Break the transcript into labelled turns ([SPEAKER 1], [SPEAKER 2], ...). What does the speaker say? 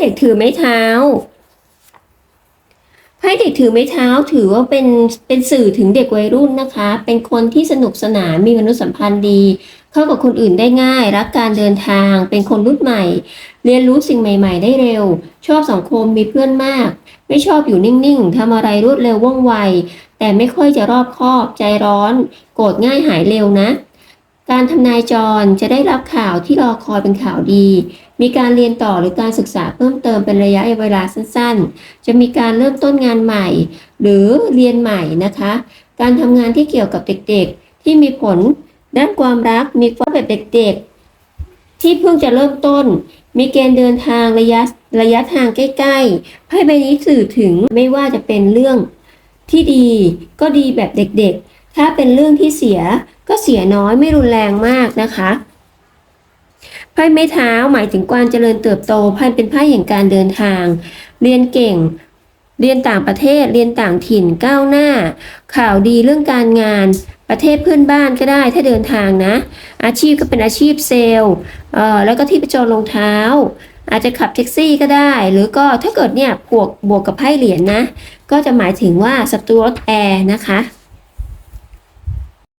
[SPEAKER 1] เด็กถือไม้เท้าไพ่เด็กถือไม้เท้าถือว่าเป็นเป็นสื่อถึงเด็กวัยรุ่นนะคะ เป็นคนที่สนุกสนานมีมนุษยสัมพันธ์ดี เข้ากับคนอื่นได้ง่าย รักการเดินทาง เป็นคนรุ่นใหม่ เรียนรู้สิ่งใหม่ ๆ ได้เร็ว ชอบสังคมมีเพื่อนมาก ไม่ชอบอยู่นิ่งๆทำอะไรรวดเร็วว่องไว แต่ไม่ค่อยจะรอบคอบใจร้อน โกรธง่ายหายเร็วนะ การทำนายจรจะได้รับข่าวที่รอคอยเป็นข่าวดี มีการเรียนต่อหรือการศึกษาเพิ่มเติมเป็นระยะเวลาสั้นๆ จะมีการเริ่มต้นงานใหม่ หรือเรียนใหม่นะคะ การทำงานที่เกี่ยวกับเด็กๆ ที่มีผลด้านความรัก มีความแบบเด็กๆ ที่เพิ่งจะเริ่มต้น มีเกณฑ์เดินทางระยะระยะทางใกล้ๆ ไพ่ใบนี้สื่อถึงไม่ว่าจะเป็นเรื่องที่ดีก็ดีแบบเด็กๆ ถ้าเป็นเรื่องที่เสียก็เสียน้อยไม่รุนแรงมากนะคะไพ่ไม้เท้าหมายถึงการเจริญเติบโตไพ่เป็นไพ่แห่งการเดินทาง เรียนเก่ง เรียนต่างประเทศ เรียนต่างถิ่นก้าวหน้า ข่าวดีเรื่องการงาน ประเทศเพื่อนบ้านก็ได้ถ้าเดินทางนะ อาชีพก็เป็นอาชีพเซลล์เอ่อแล้วก็ที่ประจรรองเท้า อาจจะขับแท็กซี่ก็ได้ หรือก็ถ้าเกิดเนี่ยบวกบวกกับไพ่เหรียญนะ ก็จะหมายถึงว่าสตูรถแอร์นะคะ